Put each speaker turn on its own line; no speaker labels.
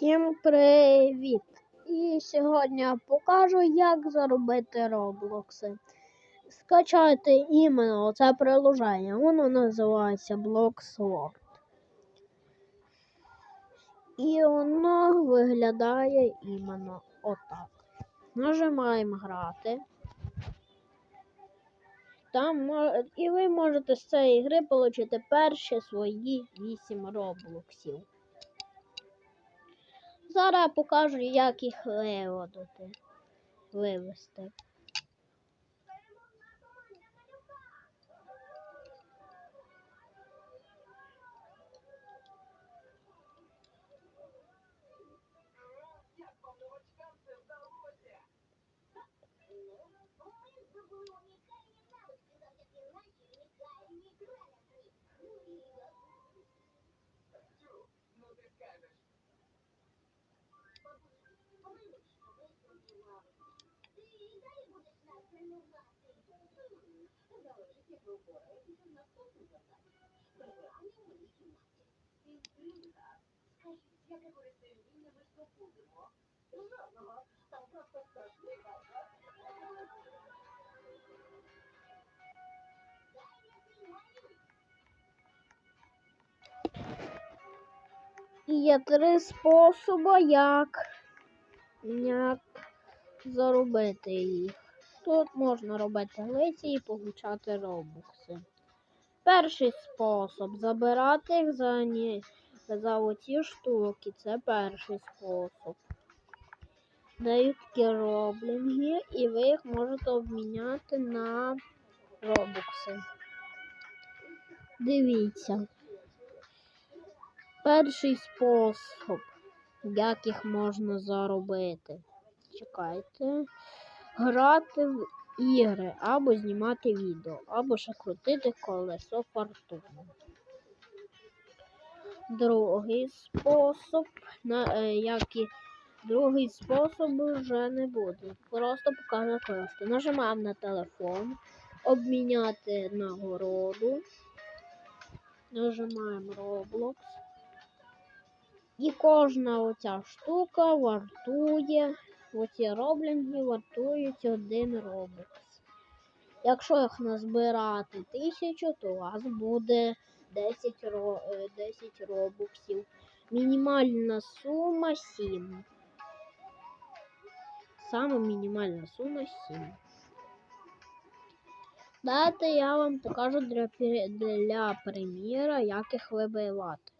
Всім привіт! І сьогодні я покажу, як заробити роблокси. Скачайте іменно це приложення, воно називається Bloxword. І воно виглядає іменно отак. Нажимаємо грати. Там, і ви можете з цієї гри отримати перші свої 8 роблоксів. Зараз покажу, як їх виводити. Вивести. Є три способи, як, як заробити їх. Тут можна робити лиці і получати робокси. Перший спосіб забирати їх за, ні, за оці штуки. Це перший спосіб. Дають такі роблінги, і ви їх можете обміняти на робокси. Дивіться. Перший спосіб, як їх можна заробити. Чекайте. Грати в ігри або знімати відео, або ще крутити колесо фортуни. Другий спосіб, на, е, як і другий спосіб вже не буде. Просто покажу кошти. Нажимаємо на телефон, обміняти нагороду. Нажимаємо Roblox. І кожна оця штука вартує, оці роблінги вартують один робокс. Якщо їх назбирати тисячу, то у вас буде 10, ро, е, 10 робоксів. Мінімальна сума 7. Саме мінімальна сума 7. Дайте я вам покажу для, для приміра, як їх вибивати.